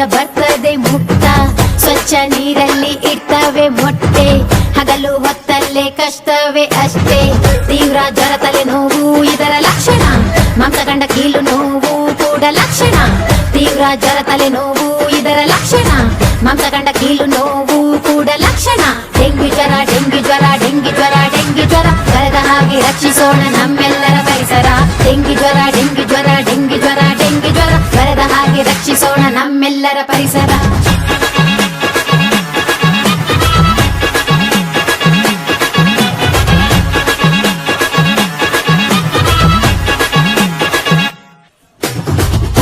ಗಾಳಿಯಿಂದ ಬರ್ತದೆ ಮುಕ್ತ. ಸ್ವಚ್ಛ ನೀರಲ್ಲಿ ಇರ್ತವೆ ಮೊಟ್ಟೆ. ಹಗಲು ಹೊತ್ತಲ್ಲೇ ಕಷ್ಟವೇ ಅಷ್ಟೇ. ತೀವ್ರ ಜ್ವರ, ತಲೆ ನೋವು, ಇದರ ಲಕ್ಷಣ. ಮಾಂಸ ಕಂಡ ಕೀಲು ನೋವು ಕೂಡ ಲಕ್ಷಣ. ತೀವ್ರ ಜ್ವರ, ತಲೆ ನೋವು, ಇದರ ಲಕ್ಷಣ. ಮಾಂಸ ಕಂಡ ಕೀಲು ನೋವು ಕೂಡ ಲಕ್ಷಣ. ಡೆಂಗ್ಯೂ ಜ್ವರ ಡೆಂಗಿ ಜ್ವರ ಡೆಂಗಿ ಜ್ವರ ಡೆಂಗಿ ಜ್ವರ. ಕರೆದ ಹಾಗೆ ರಕ್ಷಿಸೋಣ ನಮ್ಮೆಲ್ಲರ ರಕ್ಷಿಸೋಣ ನಮ್ಮೆಲ್ಲರ ಪರಿಸರ.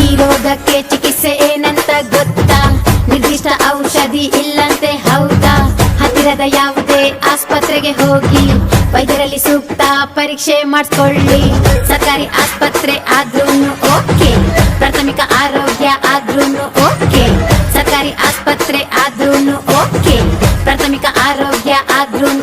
ಈ ರೋಗಕ್ಕೆ ಚಿಕಿತ್ಸೆ ಏನಂತ ಗೊತ್ತಾ? ನಿರ್ದಿಷ್ಟ ಔಷಧಿ ಇಲ್ಲಂತೆ ಹೌದಾ? ಹತ್ತಿರದ ಯಾವುದೇ ಆಸ್ಪತ್ರೆಗೆ ಹೋಗಿ ವೈದ್ಯರಲ್ಲಿ ಸೂಕ್ತ ಪರೀಕ್ಷೆ ಮಾಡಿಸ್ಕೊಳ್ಳಿ. ಸರ್ಕಾರಿ ಆಸ್ಪತ್ರೆ ಆದ್ರೂನು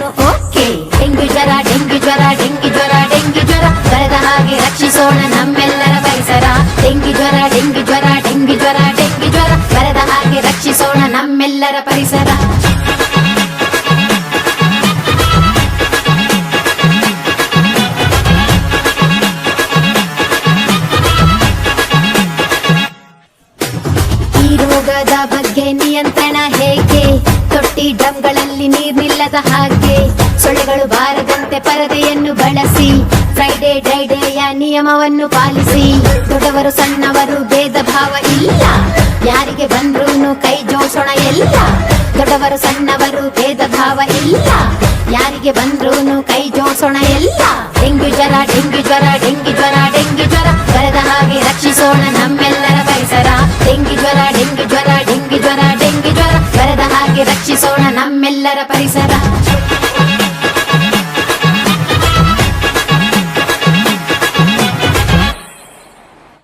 ಓಕೆ. ಡೆಂಗ್ಯೂ ಜ್ವರ ಡೆಂಗ್ಯೂ ಜ್ವರ ಡೆಂಗ್ಯೂ ಜ್ವರ ಡೆಂಗ್ಯೂ ಜ್ವರ. ಬರದ ಹಾಗೆ ರಕ್ಷಿಸೋಣ ನಮ್ಮೆಲ್ಲರ ಪರಿಸರ. ಡೆಂಗ್ಯೂ ಜ್ವರ ಡೆಂಗ್ಯೂ ಜ್ವರ ಡೆಂಗ್ಯೂ ಜ್ವರ ಡೆಂಗ್ಯೂ ಜ್ವರ. ಬರದ ಹಾಗೆ ರಕ್ಷಿಸೋಣ ನಮ್ಮೆಲ್ಲರ ಪರಿಸರ. ಬಗ್ಗೆ ನಿಯಂತ್ರಣ ಹೇಗೆ? ತೊಟ್ಟಿ ಡಂಗಳಲ್ಲಿ ನೀರ್ ನಿಲ್ಲದ ಹಾಗೆ. ಸೊಳ್ಳೆಗಳು ಬಾರದಂತೆ ಪರದೆಯನ್ನು ಬಳಸಿ. ಫ್ರೈಡೇ ಡ್ರೈಡೇಯ ನಿಯಮವನ್ನು ಪಾಲಿಸಿ. ದೊಡ್ಡವರು, ಸಣ್ಣವರು ಭೇದ ಭಾವ ಇಲ್ಲ. ಯಾರಿಗೆ ಬಂದ್ರೂನು ಕೈ ಜೋಡಿಸೋಣ ಎಲ್ಲ. ದೊಡ್ಡವರು, ಸಣ್ಣವರು ಭೇದ ಭಾವ ಇಲ್ಲ. ಯಾರಿಗೆ ಬಂದ್ರೂನು ಕೈ ಜೋಡಿಸೋಣ ಎಲ್ಲ. ಡೆಂಗ್ಯೂ ಜ್ವರ ಡೆಂಗ್ಯೂ ಜ್ವರ ಡೆಂಗ್ಯೂ ಜ್ವರ ಡೆಂಗ್ಯೂ ಜ್ವರ. ಬರದ ಹಾಗೆ ರಕ್ಷಿಸೋಣ ನಮ್ಮೆಲ್ಲರ ಪರಿಸರ. ಡೆಂಗ್ಯೂ ಜ್ವರ ಡೆಂಗ್ಯೂ ಜ್ವರ ಡೆಂಗ್ಯೂ ಜ್ವರ ಡೆಂಗ್ಯೂ ಜ್ವರ. ಬರದ ಹಾಗೆ ರಕ್ಷಿಸೋಣ ನಮ್ಮೆಲ್ಲರ ಪರಿಸರ.